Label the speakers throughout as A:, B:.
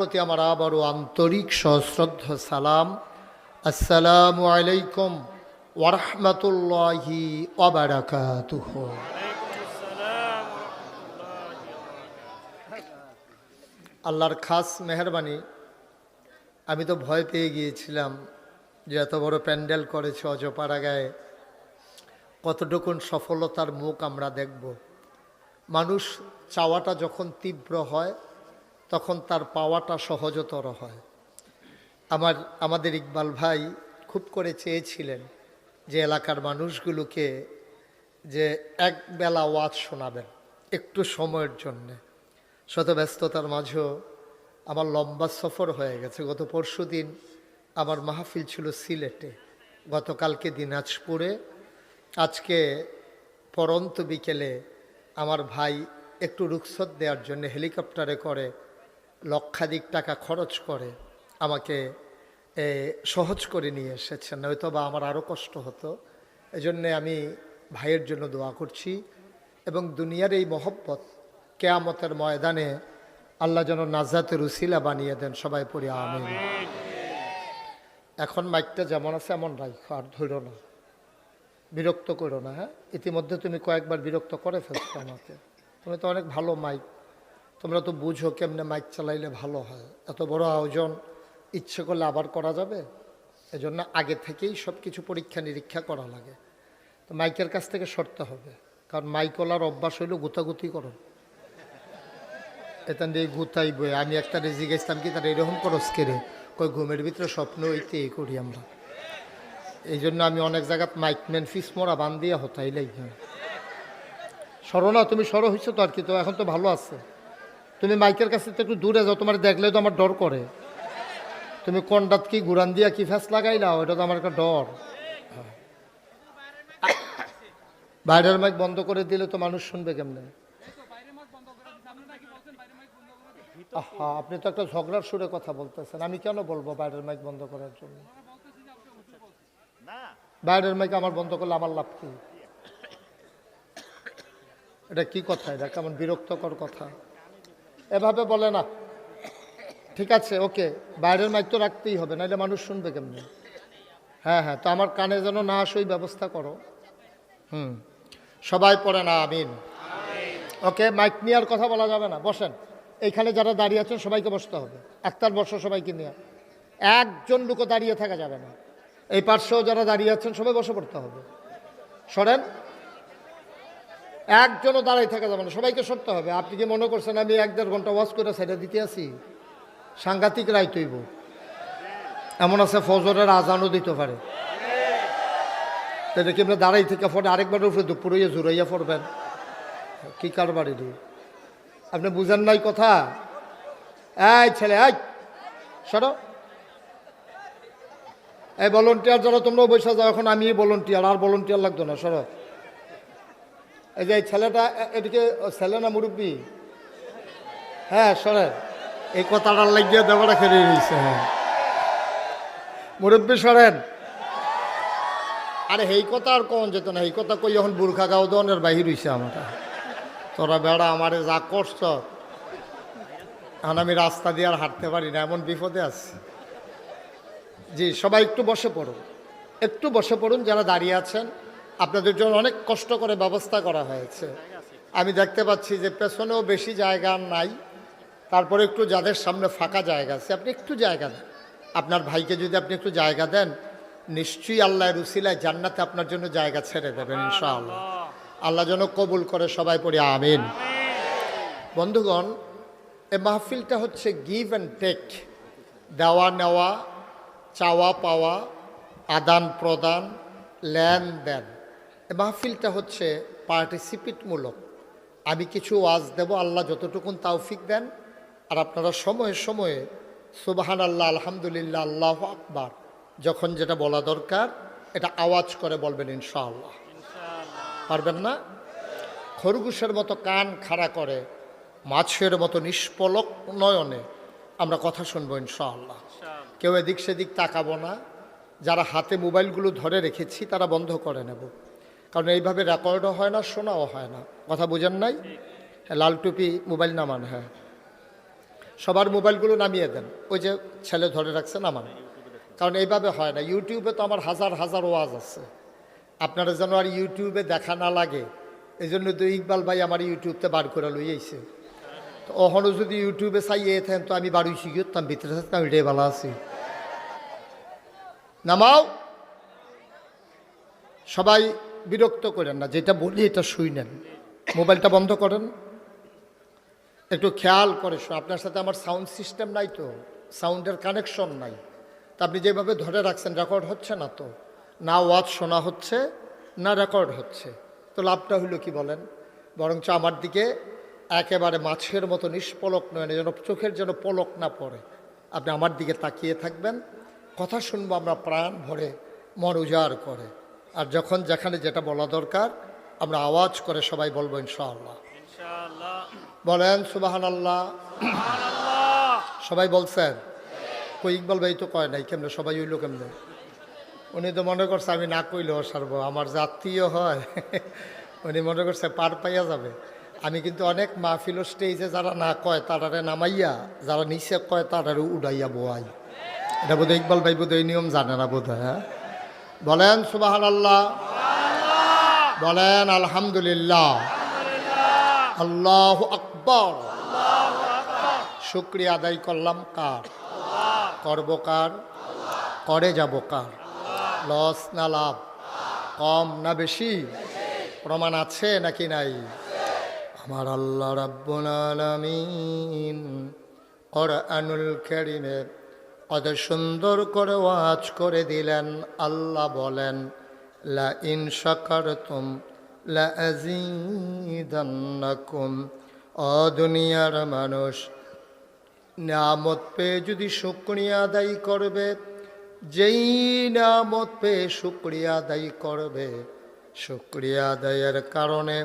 A: প্রতি আমার আবারও আন্তরিক সশ্রদ্ধ সালাম। আসসালামু আলাইকুম ওরহমতুল্লাহি আল্লাহর খাস মেহরবানি। আমি তো ভয় পেয়ে গিয়েছিলাম যে এত বড় প্যান্ডেল করেছে অজপাড়া গায়ে কতটুকুন সফলতার মুখ আমরা দেখব। মানুষ চাওয়াটা যখন তীব্র হয় তখন তার পাওয়াটা সহজতর হয়। আমার, আমাদের ইকবাল ভাই খুব করে চেয়েছিলেন যে এলাকার মানুষগুলোকে যে এক বেলা ওয়াজ শোনাবেন একটু সময়ের জন্যে। শত ব্যস্ততার মাঝেও আমার লম্বা সফর হয়ে গেছে। গত পরশু দিন আমার মাহফিল ছিল সিলেটে, গতকালকে দিনাজপুরে। আজকে পরন্ত বিকেলে আমার ভাই একটু রুখসত দেওয়ার জন্য হেলিকপ্টারে করে লক্ষাধিক টাকা খরচ করে আমাকে সহজ করে নিয়ে এসেছেন। নয়তো বা আমার আরও কষ্ট হতো। এজন্যে আমি ভাইয়ের জন্য দোয়া করছি এবং দুনিয়ার এই মহব্বত কেয়ামতের ময়দানে আল্লাহ যেন নাজাতের উসিলা বানিয়ে দেন। সবাই পড়ি আমি এখন মাইকটা যেমন আছে এমন রাখো আর ধরো না। বিরক্ত করো না হ্যাঁ? ইতিমধ্যে তুমি কয়েকবার বিরক্ত করে ফেলছো আমাকে। তুমি তো অনেক ভালো মাইক। তোমরা তো বুঝো কেমনে মাইক চালাইলে ভালো হয়। এত বড় আয়োজন ইচ্ছে করলে আবার করা যাবে? এজন্য আগে থেকেই সব কিছু পরীক্ষা নিরীক্ষা করা লাগে। তো মাইকের কাছ থেকে সরতে হবে। কারণ মাইকলার অভ্যাস হইল গুতাগুতি করো। এতান দিয়ে গুতাই বই আমি একটা রেজি গেছিলাম কি তার এরকম করস কেড়ে কই ঘুমের ভিতরে স্বপ্ন হইতে এই করি আমরা। এই জন্য আমি অনেক জায়গাত মাইকম্যান ফিস মোড়া বান দিয়া হতাই লাগ সরো না, তুমি সরো হয়েছো তো আর কি। তো এখন তো ভালো আছে। তুমি মাইকের কাছে তো একটু দূরে যাও, তোমার দেখলে তো আমার ডর করে। তুমি কন্ডাত কি ঘুরান দিয়া কি ফ্যাস লাগাইলা ওটা তো আমার একটা ডর। বাইরের মাইক বন্ধ করে দিলে তো মানুষ শুনবে কেমনে? আহা, আপনি তো একটা ঝগড়ার সুরে কথা বলতেছেন, আমি কেন বলব বাইরের মাইক বন্ধ করার জন্য? বাইরের মাইক আমার বন্ধ করলে আমার লাভ কি? এটা কি কথা? এটা কেমন বিরক্তকর কথা? এভাবে বলে না। ঠিক আছে, ওকে। বাইরের মাইক তো রাখতেই হবে নাহলে মানুষ শুনবে কেমনি? হ্যাঁ হ্যাঁ তো আমার কানে যেন না আসোই ব্যবস্থা করো। হুম, সবাই পড়ে না, আমিন। ওকে, মাইক নিয়ে আর কথা বলা যাবে না, বসেন। এইখানে যারা দাঁড়িয়ে আছেন, সবাইকে বসতে হবে। একটার বসো সবাইকে নিয়ে। একজন লোকও দাঁড়িয়ে থাকা যাবে না। এই পার্শ্বেও যারা দাঁড়িয়ে আছেন, সবাই বসে পড়তে হবে। সরেন। একজনও দাঁড়াই থাকা যাবে না। সবাইকে সরতে হবে। আপনি কি মনে করছেন, আমি এক দেড় ঘণ্টা ওয়াশ করে সাইডে দিতে আসি সাংঘাতিক রায় তৈব এমন আছে, ফজরের আজানও দিতে পারে। তাহলে কি আপনি দাঁড়াই থেকে পরে আরেকবার উপরে দুপুরে জুড়াইয়া পড়বেন? কি কারবারি দু আপনি বুঝেন নাই কথা? এই ছেলে, এই! সরো। এই ভলন্টিয়ার যারা, তোমরাও বসে যাও। এখন আমি ভলন্টিয়ার আর ভলন্টিয়ার লাগতো না। সরো। এই যে ছেলেটা এদিকে ছেলে না মুরব্বী? হ্যাঁ সরেন এই কথাটা লাগিয়ে দেওয়াটা খেলে নিয়েছে হ্যাঁ। মুরব্বী, সরেন। আরে এই কথা আর কখন যেত না এই কথা কই এখন বুর্খা গাও দনের বাহির হইছে আমার তোরা বেড়া আমারে যা করছ, এখন আমি রাস্তা দিয়ে আর হাঁটতে পারি না, এমন বিপদে আছি। জি, সবাই একটু বসে পড়ুন। একটু বসে পড়ুন, যারা দাঁড়িয়ে আছেন। আপনাদের জন্য অনেক কষ্ট করে ব্যবস্থা করা হয়েছে। আমি দেখতে পাচ্ছি যে পেছনেও বেশি জায়গা নাই। তারপরে একটু যাদের সামনে ফাঁকা জায়গা আছে, আপনি একটু জায়গা দেন। আপনার ভাইকে যদি আপনি একটু জায়গা দেন, নিশ্চয়ই আল্লাহ রুসিলায় জান্নাতে আপনার জন্য জায়গা ছেড়ে দেবেন, ইনশাআল্লাহ। আল্লাহ যেন কবুল করে সবাই পড়ি, আমিন। বন্ধুগণ, এ মাহফিলটা হচ্ছে গিভ অ্যান্ড টেক দেওয়া, নেওয়া, চাওয়া, পাওয়া আদান প্রদান লেনদেন। মাহফিলটা হচ্ছে পার্টিসিপেটমূলক। আমি কিছু ওয়াজ দেব, আল্লাহ যতটুকুন তাওফিক দেন, আর আপনারা সময়ে সময়ে সুবাহান আল্লাহ আলহামদুলিল্লাহ, আল্লাহ আকবার, যখন যেটা বলা দরকার, এটা আওয়াজ করে বলবেন ইনশাআল্লাহ। পারবেন না? খরগোশের মতো কান খাড়া করে, মাছের মতো নিষ্পলক নয়নে আমরা কথা শুনব ইনশাআল্লাহ। কেউ এদিক সেদিক তাকাবো না, যারা হাতে মোবাইলগুলো ধরে রেখেছি, তারা বন্ধ করে নেব। কারণ এইভাবে রেকর্ডও হয় না, শোনাও হয় না। কথা বুঝেন নাই? লাল টুপি, মোবাইল নামান হ্যাঁ। সবার মোবাইলগুলো নামিয়ে দেন। ওই যে ছেলে ধরে রাখছে আমার কারণ এইভাবে হয় না। ইউটিউবে তো আমার হাজার হাজার ওয়াজ আছে। আপনারা যেন আর ইউটিউবে দেখা না লাগে এই জন্য তো ইকবাল ভাই আমার ইউটিউবতে বার করে লইয়াইছে তো অহনও যদি ইউটিউবে চাই, এ থাকেন তো আমি বাড়ি শিখি তাম ভিতরে থাকতাম এটাই ভালো আছি। নামাও। সবাই বিরক্ত করেন না, যেটা বলি এটা শুই নেন। মোবাইলটা বন্ধ করেন। একটু খেয়াল করে আপনার সাথে আমার সাউন্ড সিস্টেম নাই তো, সাউন্ডের কানেকশন নাই। তা আপনি যেভাবে ধরে রাখছেন, রেকর্ড হচ্ছে না তো? না ওয়াজ শোনা হচ্ছে, না রেকর্ড হচ্ছে। তো লাভটা হইল কি বলেন? বরঞ্চ আমার দিকে একেবারে মাছের মতো নিষ্পলক নয়, যেন চোখের যেন পলক না পড়ে। আপনি আমার দিকে তাকিয়ে থাকবেন, কথা শুনব আমরা প্রাণ ভরে, মন উজাড় করে। আর যখন যেখানে যেটা বলা দরকার আমরা আওয়াজ করে সবাই বলব ইনশাআল্লাহ। বলেন সুবাহান আল্লাহ সবাই বলছেন? কই ইকবাল ভাই তো কয় নাই কেমনে সবাই হইল কেমনে? উনি তো মনে করছে আমি না কইলেও সারবো আমার জাতীয় হয়। উনি মনে করছে পার পাইয়া যাবে। আমি কিন্তু অনেক মাহফিল স্টেজে যারা না কয় তারারে নামাইয়া যারা নিচে কয় তারারে উড়াইয়া বোয়াই। এটা বোধহয় ইকবাল ভাই বোধহয় এই নিয়ম জানে না বোধহয় হ্যাঁ? বলেন সুবাহান আল্লাহ বলেন আলহামদুলিল্লাহ। আল্লাহ আকবর। শুক্রিয়া আদায় করলাম কার? করব কার? করে যাব কার? লস না লাভ? কম না বেশি? প্রমাণ আছে নাকি নাই? আমার আল্লাহ রাব্বুল আলামিন কোরআনুল কারীমে কত সুন্দর করে ওয়াজ করে দিলেন। আল্লাহ বলেন, লা ইন লা আযীদান্নাকুম। ও দুনিয়ার মানুষ নামত পেয়ে যদি শুক্রিয়া আদায় করবে, যেই নামত পেয়ে শুক্রিয়া আদায় করবে, শুক্রিয়া আদায়ের কারণে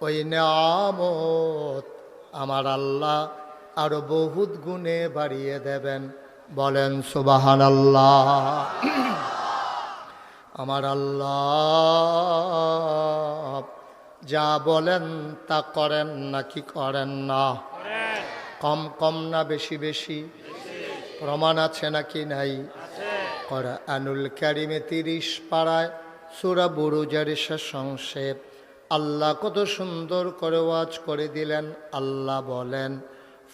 A: ওই নামত আমার আল্লাহ আরও বহুত গুণে বাড়িয়ে দেবেন। বলেন সুবাহান আল্লাহ আমার আল্লাহ যা বলেন তা করেন নাকি করেন না? কম কম না বেশি বেশি? প্রমাণ আছে নাকি নাই? করা আনুল ক্যারিমে তিরিশ পাড়ায় সুরা বুরুজার সংক্ষেপ আল্লাহ কত সুন্দর করে ওয়াজ করে দিলেন, আল্লাহ বলেন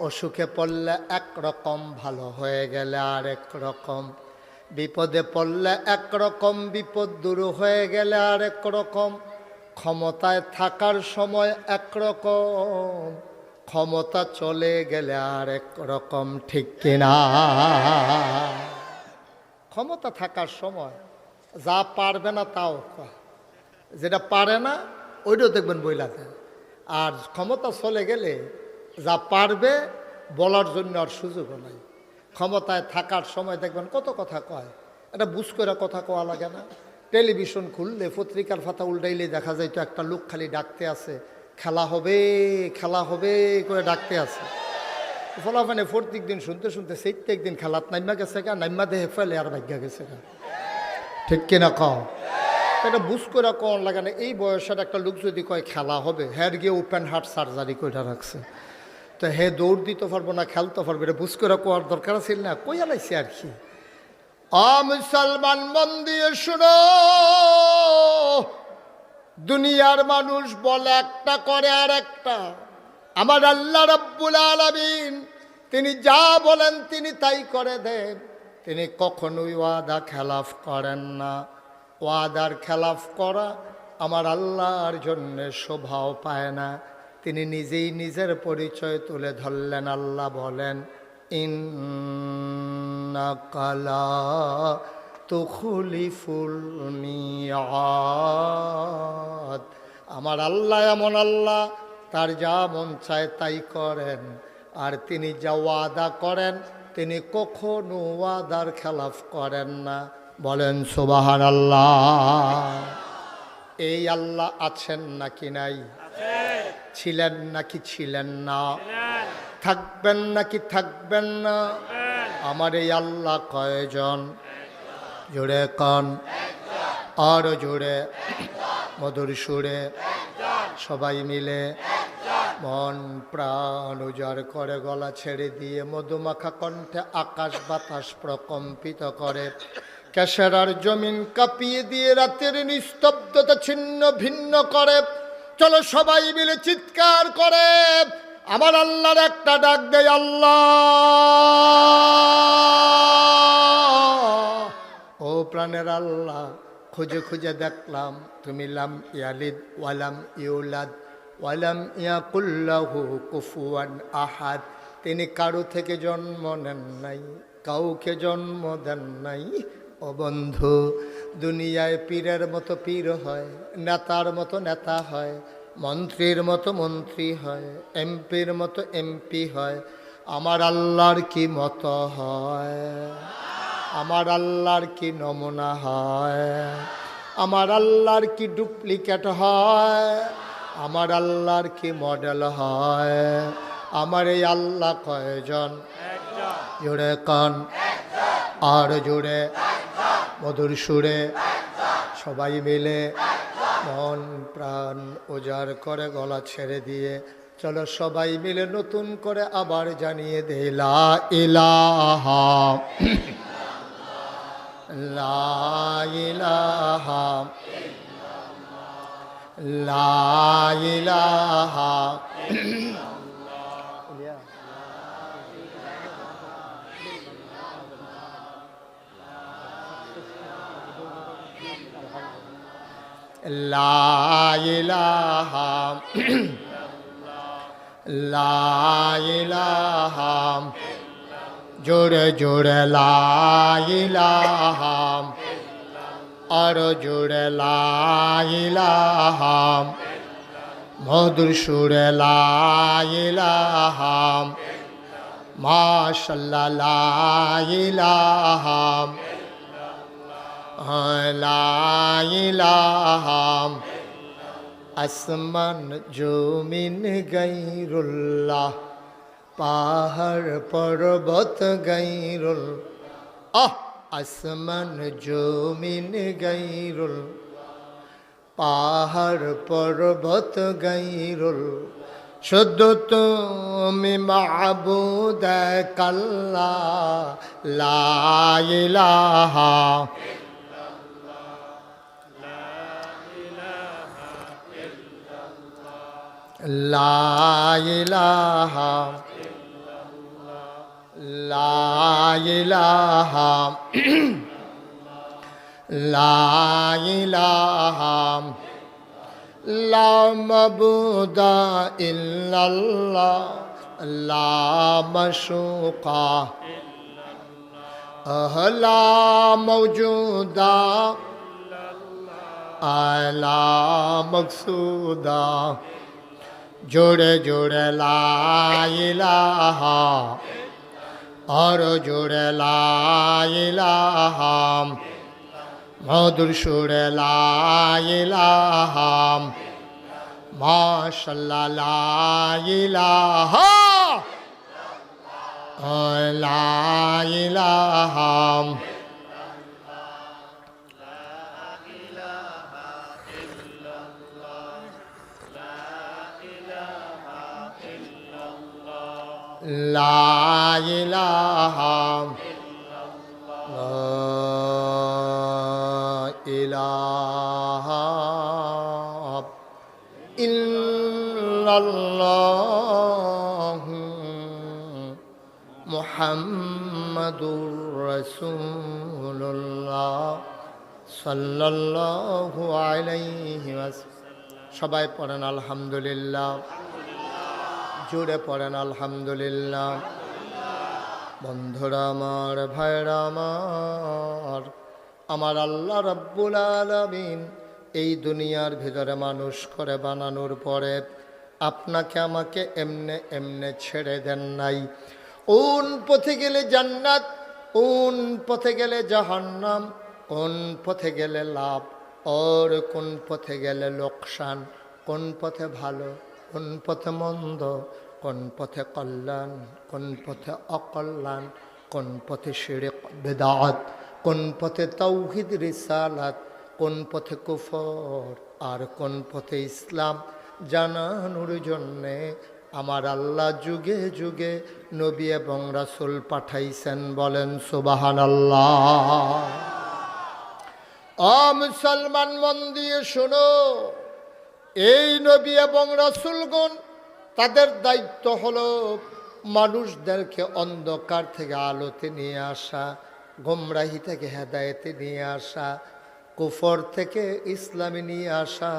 A: অসুখে পড়লে একরকম, ভালো হয়ে গেলে আরেক রকম বিপদে পড়লে একরকম, বিপদ দূর হয়ে গেলে আরেক রকম ক্ষমতায় থাকার সময় একরকম, ক্ষমতা চলে গেলে আরেক রকম ঠিক কিনা? ক্ষমতা থাকার সময়, যা পারবে না তাও যেটা পারে না, ওইটাও দেখবেন বইলাতে। আর ক্ষমতা চলে গেলে যা পারবে বলার জন্য আর সুযোগও নাই। ক্ষমতায় থাকার সময় দেখবেন কত কথা কয়। এটা বুঝ করে কথা কওয়া লাগে না। টেলিভিশন খুললে, পত্রিকার ফাতা উল্টাইলে দেখা যায় তো একটা লোক খালি ডাকতে আছে, খেলা হবে খেলা হবে করে ডাকতে আছে। ফলাফানে প্রত্যেক দিন শুনতে শুনতে সেইতে একদিন খেলাত নাইমা গেছে গা, নাইমা দেহে ফেলে আর ভাগ্যা গেছে গা। ঠিক কিনা কও? এটা বুঝ করে কোন লাগে না। এই বয়সের একটা লোক যদি কয়, খেলা হবে হ্যার গিয়ে ওপেন হার্ট সার্জারি করে রাখছে। তো হে দৌড় দিতে পারব না, খেলতে পারব, এটা বুঝ করে কোয়ার দরকার ছিল না, কই আলাইছে আর কি? মুসলমান মন দিয়ে শুনো, দুনিয়ার মানুষ বলে একটা, করে আর একটা। আমার আল্লাহ রব্বুল আলমিন, তিনি যা বলেন তিনি তাই করে দেন। তিনি কখনোই ওয়াদা খেলাফ করেন না। ওয়াদার খেলাফ করা আমার আল্লাহর জন্যে শোভাও পায় না। তিনি নিজেই নিজের পরিচয় তুলে ধরলেন। আল্লাহ বলেন ইন্নাকালা তুখলিফুল আমার আল্লাহ এমন আল্লাহ, তার যা মন চায় তাই করেন। আর তিনি যা ওয়াদা করেন, তিনি কখনো ওয়াদার খেলাফ করেন না। বলেন সুবাহান আল্লাহ এই আল্লাহ আছেন নাকি নাই? ছিলেন নাকি ছিলেন না? থাকবেন নাকি থাকবেন না? আমার এই আল্লাহ কয়জন? জুড়ে কন। আর জুড়ে মধুর সুরে। সবাই মিলে মন প্রাণ উজাড় করে গলা ছেড়ে দিয়ে মধুমাখা কণ্ঠে আকাশ বাতাস প্রকম্পিত করে। কেশরার জমিন কাঁপিয়ে দিয়ে রাতের নিস্তব্ধতা ছিন্ন ভিন্ন করে। চলো সবাই মিলে চিৎকার করে। আমার আল্লাহর একটা ডাক দেয়, আল্লাহ! ও প্রাণের আল্লাহ, খুঁজে খুঁজে দেখলাম, তুমি লাম ইয়ালিদ ওয়ালাম ইউলাদ ওয়ালাম ইয়াকুল্লাহু কুফুয়ান আহাদ। তিনি কারও থেকে জন্ম নেন নাই, কাউকে জন্ম দেন নাই। বন্ধু দুনিয়ায় পীরের মতো পীর হয় নেতার মতো নেতা হয় মন্ত্রীর মতো মন্ত্রী হয় এমপির মতো এমপি হয় আমার আল্লাহর কি মতো হয়? আমার আল্লাহর কি নমুনা হয়? আমার আল্লাহর কি ডুপ্লিকেট হয়? আমার আল্লাহর কি মডেল হয়? আমার এই আল্লাহ কয়জন? জুড়ে কান। আর জুড়ে মধুর সুরে সবাই মিলে মন প্রাণ উজাড় করে গলা ছেড়ে দিয়ে, চলো সবাই মিলে নতুন করে আবার জানিয়ে দিলা লা ইলাহা লা ইলাহা লা ইলাহা লা ইলাহা জোরে জোরে লাইলাহাম আর জোরে লাইলাহাম মধুর সুরে লাইলাহাম মাশাল্লাহ লাইলাহাম লাইলাহাম আসমান জমিন গৈরুল্লাহ পাহাড় পর্বত গৈরুল আহ আসমান জমিন গৈরুল পাহাড় পর্বত গৈরুল শুদ্ধ তুমি মাবুদ কাল্লা লাইলাহা লাইলাহা লাইলাহা লাইলাহা লা মাবুদা ইল্লাল্লাহ লা মাশুকা লা মৌজুদা আলা মকসুদা জোড়ে জোড়ে লাইলাহা আর জোড়ে লাইলাহাম মধুর সুরে লাইলাহাম মাশাল্লাহ লাইলাহা লাইলাহাম لا إله لا إله إلا الله محمد رسول الله صلى الله عليه وسلم সবাই পড়েন আলহামদুলিল্লাহ জুড়ে পড়েন, আলহামদুলিল্লাহ। বন্ধুরা আমার ভাইরা আমার আমার আল্লাহ রব্বুল আলমিন এই দুনিয়ার ভিতরে মানুষ করে বানানোর পরে আপনাকে আমাকে এমনে এমনে ছেড়ে দেন নাই। কোন পথে গেলে জান্নাত কোন পথে গেলে জাহান্নাম কোন পথে গেলে লাভ, ওর কোন পথে গেলে লোকসান, কোন পথে ভালো? কোন পথে মন্দ, কোন পথে কল্যাণ, কোন পথে অকল্যাণ, কোন পথে শিরিক, বেদাত, কোন পথে তৌহিদ, রিসালাত, কোন পথে কুফর আর কোন পথে ইসলাম জানানোর জন্যে আমার আল্লাহ যুগে যুগে নবী এবং রাসুল পাঠাইছেন বলেন সুবাহান আল্লাহ অ মুসলমান মন দিয়ে শোনো। এই নবী এবং রাসুলগণ, তাদের দায়িত্ব হলো মানুষদেরকে অন্ধকার থেকে আলোতে নিয়ে আসা, গোমরাহি থেকে হেদায়েতে নিয়ে আসা, কুফর থেকে ইসলামে নিয়ে আসা।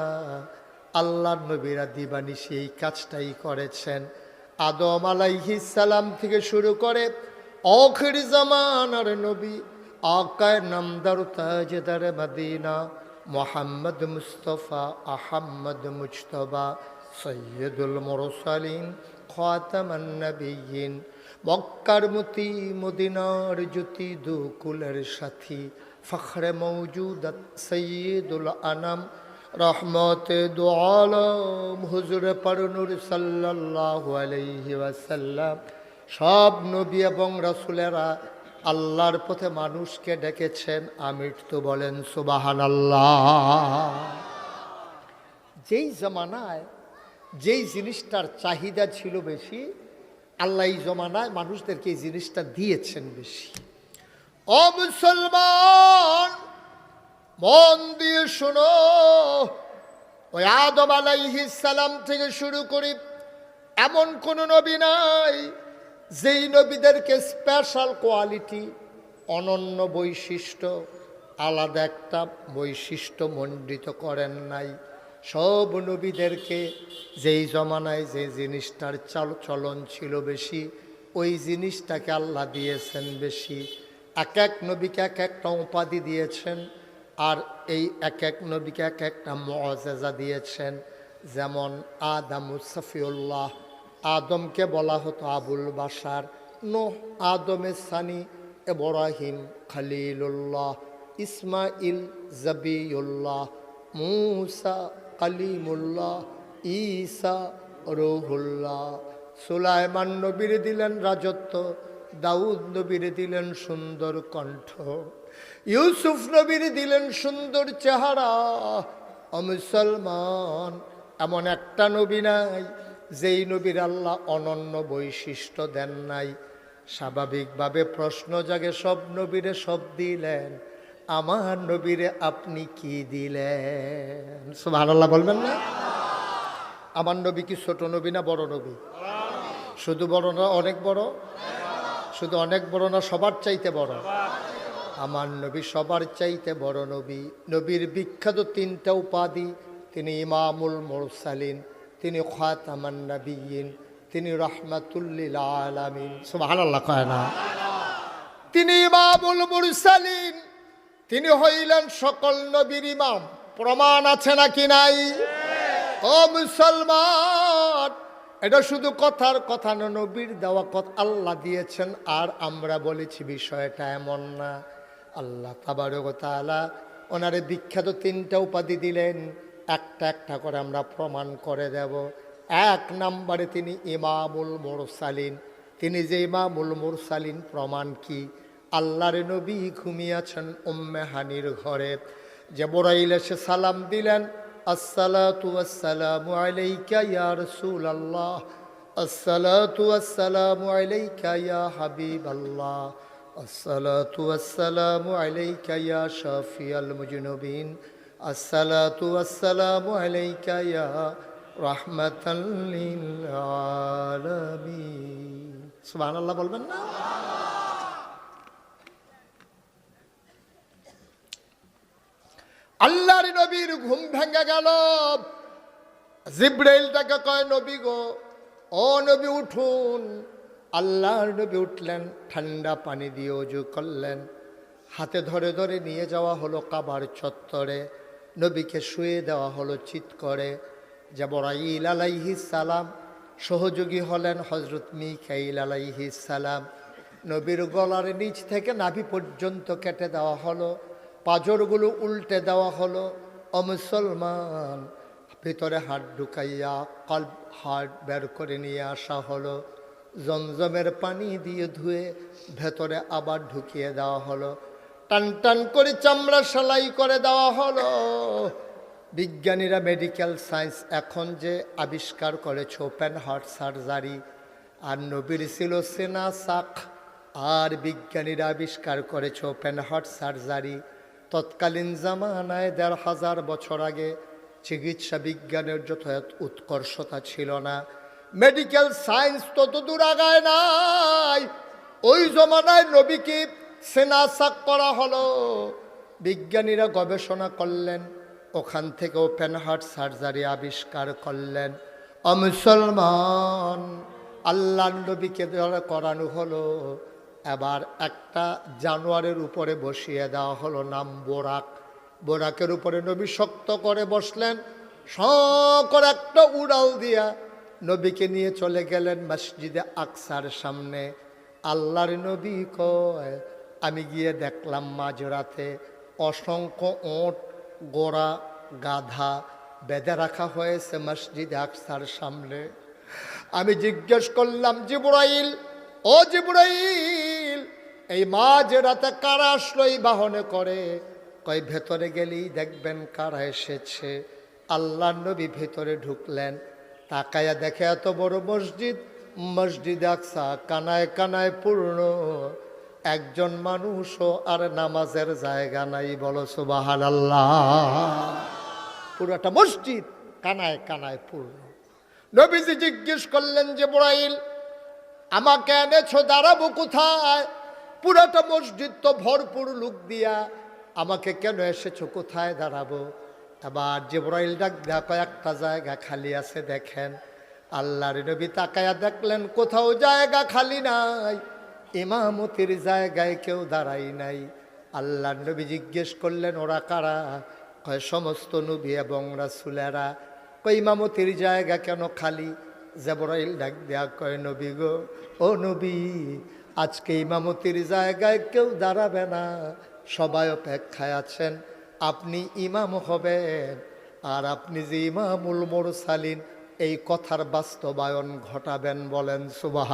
A: আল্লাহ নবীরা দিবানি সেই কাজটাই করেছেন। আদম সালাম থেকে শুরু করে অখির জামানার নবী, আকায় নামদার তাজদার Medina Mohammad Mustafa Ahmad Mujtaba সৈয়দুল মুরসালিন খাতামান নবীন মক্কার মতি মদিনার জ্যোতি দুকুলের সাথী ফখরে মৌজুদ সৈয়দুল আনাম রহমত দু আলম হুজুর পরনুর সাল্লাল্লাহু আলাইহি ওয়াসাল্লাম সব নবী এবং রাসূলেরা আল্লাহর পথে মানুষকে ডেকেছেন, আমির তো বলেন সুবাহান আল্লাহ যেই জমানায়, যেই জিনিসটার চাহিদা ছিল বেশি, আল্লাহ এই জমানায় মানুষদেরকে এই জিনিসটা দিয়েছেন বেশি। ও মুসলমান, মন দিয়ে শোনো। ওই আদম আলাইহিস থেকে শুরু করি এমন কোন নবী নাই যেই নবীদেরকে স্পেশাল কোয়ালিটি অনন্য বৈশিষ্ট্য, আলাদা একটা বৈশিষ্ট্য মণ্ডিত করেন নাই। সব নবীদেরকে যেই জমানায় যে জিনিসটার চাল চলন ছিল বেশি, ওই জিনিসটাকে আল্লাহ দিয়েছেন বেশি। এক এক নবীকে এক একটা উপাধি দিয়েছেন আর এই এক এক নবীকে এক একটা মজেজা দিয়েছেন। যেমন আদামু সফিউল্লাহ আদমকে বলা হতো আবুল বাসার নোহ আদমের সানি এব্রাহিম খালিলুল্লাহ ইসমাইল জবিউল্লাহ, মুসা কালিমুল্লাহ, ঈসা রুহুল্লাহ। সুলাইমান নবীর দিলেন রাজত্ব, দাউদ নবীর দিলেন সুন্দর কণ্ঠ। ইউসুফ নবীর দিলেন সুন্দর চেহারা। অমুসলমান এমন একটা নবী নাই যেই নবীর আল্লাহ অনন্য বৈশিষ্ট্য দেন নাই, স্বাভাবিকভাবে প্রশ্ন জাগে, সব নবীরে সব দিলেন, আমার নবীরে আপনি কি দিলেন? সুবহানাল্লাহ বলবেন না? আমার নবী কি ছোট নবী না বড় নবী? শুধু বড় না, অনেক বড়? শুধু অনেক বড় না, সবার চাইতে বড়? আমার নবী সবার চাইতে বড় নবী। নবীর বিখ্যাত তিনটা উপাধি, তিনি ইমামুল মোরসালিন। তিনি খাতামান নবীন তিনি রহমাতুল্লিল আলামিন। সুবহানাল্লাহ কয় না। তিনি ইমামুল মুরসালিন তিনি হইলেন সকল নবীর ইমাম। প্রমাণ আছে নাকি নাই? ও মুসলমান এটা শুধু কথার কথা না নবীর দেওয়া কথা আল্লাহ দিয়েছেন আর আমরা বলেছি বিষয়টা এমন না। আল্লাহ তাবারকতালা ওনারে বিখ্যাত তিনটা উপাধি দিলেন। একটা একটা করে আমরা প্রমাণ করে দেব। এক নম্বরে তিনি ইমামুল মুরসালিন। তিনি যে ইমামুল মুরসালিন, প্রমাণ কি? আল্লাহর নবী ঘুমিয়েছেন উম্মে হানির ঘরে। যে বড়াইল এসে সালাম দিলেন, আসসালাতু আসসালামু আলাইকা শাফিয়াল মুজনুবিন। সুবহানাল্লাহ বলবেন না? আল্লাহর নবীর ঘুম ভেঙে গেল। জিব্রাইলটাকে কয়, নবী গো, ও নবী উঠুন। আল্লাহর নবী উঠলেন, ঠান্ডা পানি দিয়ে অজু করলেন। হাতে ধরে ধরে নিয়ে যাওয়া হলো কাবার চত্বরে। নবীকে শুয়ে দেওয়া হলো, চিৎ করে। যে বড়াইল আলাইহি সালাম সহযোগী হলেন হজরত মিকাইল আলাইহি সালাম। নবীর গলার নিচ থেকে নাভি পর্যন্ত কেটে দেওয়া হলো, পাজরগুলো উল্টে দেওয়া হলো। ও মুসলমান, ভিতরে হাত ঢুকাইয়া কল্প হাট বের করে নিয়ে আসা হলো। জমজমের পানি দিয়ে ধুয়ে ভেতরে আবার ঢুকিয়ে দেওয়া হলো। টান টান করে চামড়া সেলাই করে দেওয়া হলো। বিজ্ঞানীরা মেডিকেল সায়েন্স এখন যে আবিষ্কার করেছে ওপেন হার্ট সার্জারি আর নবীর ছিল সেনা সাক আর বিজ্ঞানীরা আবিষ্কার করেছে ওপেন হার্ট সার্জারি তৎকালীন জামানায় দেড় হাজার বছর আগে চিকিৎসা বিজ্ঞানের যথাযথ উৎকর্ষতা ছিল না। মেডিকেল সায়েন্স তত দূর আগায় নাই। ওই জমানায় নবীকে সেনাসাক করা হলো। বিজ্ঞানীরা গবেষণা করলেন, ওখান থেকে ওপেন হার্ট সার্জারি আবিষ্কার করলেন। অমুসলমান আল্লাহ নবীকে করানো হলো। এবার একটা জানোয়ারের উপরে বসিয়ে দেওয়া হলো নাম বোরাক। বোরাকের উপরে নবী শক্ত করে বসলেন সকর একটা উড়াল দিয়া নবীকে নিয়ে চলে গেলেন মসজিদে আকসার সামনে। আল্লাহর নবী কয় আমি গিয়ে দেখলাম মাঝরাতে অসংখ্য ওঁট, গোড়া, গাধা বেঁধে রাখা হয়েছে মসজিদ আকসার সামনে। আমি জিজ্ঞেস করলাম, জিবরাইল, ও জিবরাইল, এই মাঝ রাতে কারা আসলো বাহনে করে? কয়, ভেতরে গেলেই দেখবেন কারা এসেছে। আল্লাহ নবী ভেতরে ঢুকলেন, তাকায়া দেখে এত বড় মসজিদ মসজিদ আকসা কানায় কানায় পূর্ণ। একজন মানুষও আর নামাজের জায়গা নাই, বলো সুবাহান আল্লাহ পুরোটা মসজিদ কানায় কানায় পূর্ণ। নবীজি জিজ্ঞেস করলেন যে বড়াইল আমাকে এনেছো, দাঁড়াবো কোথায়? পুরাটা মসজিদ তো ভরপুর লোক দিয়া, আমাকে কেন এসেছ, কোথায় দাঁড়াবো? এবার জিব্রাইল ডাক দেয়া একটা জায়গা খালি আছে, দেখেন। আল্লাহর নবী তাকায়া দেখলেন, কোথাও জায়গা খালি নাই। ইমামতির জায়গায় কেউ দাঁড়াই নাই। আল্লাহ নবী জিজ্ঞেস করলেন, ওরা কারা? কয়, সমস্ত নবী এবং রাসুলেরা। কই ইমামতির জায়গা কেন খালি? জেবরাইল ডাক দেয়া কয়, নবী গো, ও নবী, আজকে ইমামতির জায়গায় কেউ দাঁড়াবে না। সবাই অপেক্ষায় আছেন, আপনি ইমাম হবেন আর আপনি যে ইমামুল মোরসালিন, এই কথার বাস্তবায়ন ঘটাবেন বলেন সুবাহ